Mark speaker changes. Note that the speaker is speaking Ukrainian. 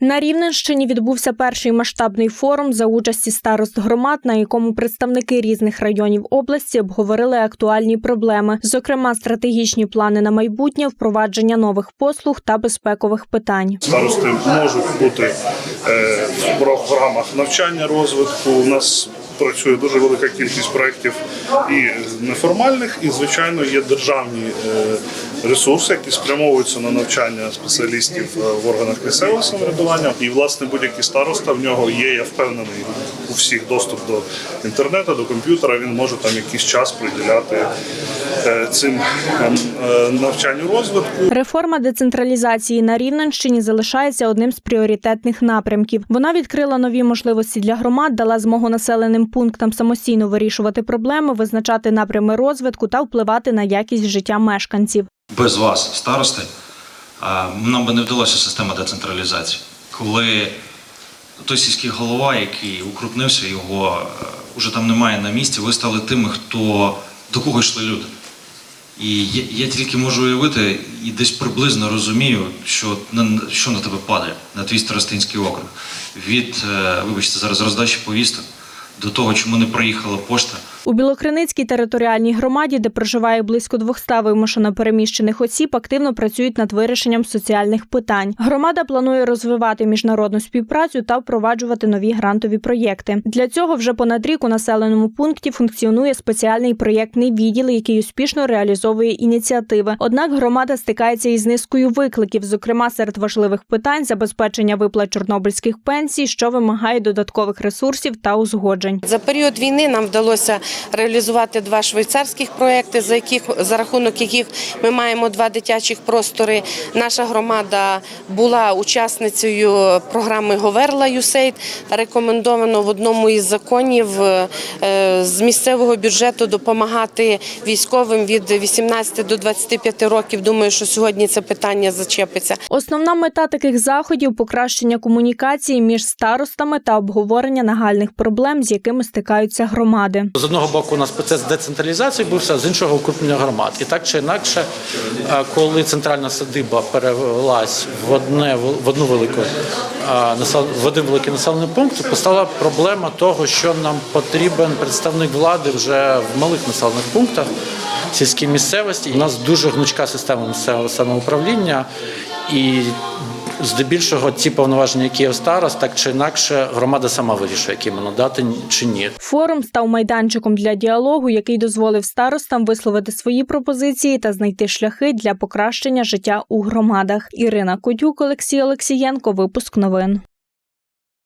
Speaker 1: На Рівненщині відбувся перший масштабний форум за участі старост громад, на якому представники різних районів області обговорили актуальні проблеми, зокрема стратегічні плани на майбутнє, впровадження нових послуг та безпекових питань.
Speaker 2: Старости можуть бути е, в програмах навчання розвитку. У нас працює дуже велика кількість проєктів і неформальних, і звичайно є державні е, ресурси, які спрямовуються на навчання спеціалістів е, в органах місцевого самоврядування. І власне будь-який староста в нього є. Я впевнений у всіх доступ до інтернету, до комп'ютера. Він може там якийсь час приділяти е, цим навчанню розвитку.
Speaker 1: Реформа децентралізації на Рівненщині залишається одним з пріоритетних напрямків. Вона відкрила нові можливості для громад, дала змогу населеним пунктам самостійно вирішувати проблеми, визначати напрями розвитку та впливати на якість життя мешканців.
Speaker 3: без вас, старости, нам би не вдалося система децентралізації. Коли той сільський голова, який укрупнився, його е, уже там немає на місці, ви стали тими, хто до кого йшли люди. І я, я тільки можу уявити і десь приблизно розумію, що на, що на тебе падає, на твій старостинський округ. Від, е, вибачте, зараз роздачі повісток до того, чому не приїхала пошта.
Speaker 1: У Білокриницькій територіальній громаді, де проживає близько 200 вимушено переміщених осіб, активно працюють над вирішенням соціальних питань. Громада планує розвивати міжнародну співпрацю та впроваджувати нові грантові проєкти. Для цього вже понад рік у населеному пункті функціонує спеціальний проєктний відділ, який успішно реалізовує ініціативи. Однак громада стикається із низкою викликів, зокрема серед важливих питань забезпечення виплат чорнобильських пенсій, що вимагає додаткових ресурсів та узгоджень.
Speaker 4: За період війни нам вдалося реалізувати два швейцарських проекти, за яких за рахунок яких ми маємо два дитячих простори. Наша громада була учасницею програми Говерла Юсейд. Рекомендовано в одному із законів е, з місцевого бюджету допомагати військовим від 18 до 25 років. Думаю, що сьогодні це питання зачепиться.
Speaker 1: Основна мета таких заходів покращення комунікації між старостами та обговорення нагальних проблем, з якими стикаються громади.
Speaker 5: З одного боку, у нас процес децентралізації бувся, з іншого укрупнення громад. І так чи інакше, коли центральна садиба перевелась в одне в одну велику в один великий населений пункт, постала проблема того, що нам потрібен представник влади вже в малих населених пунктах. Сільській місцевості у нас дуже гнучка система місцевого самоуправління, і здебільшого ті повноваження, які є в старост, так чи інакше громада сама вирішує, які іменно дати чи ні.
Speaker 1: Форум став майданчиком для діалогу, який дозволив старостам висловити свої пропозиції та знайти шляхи для покращення життя у громадах. Ірина Кодюк, Олексій Олексієнко. Випуск новин.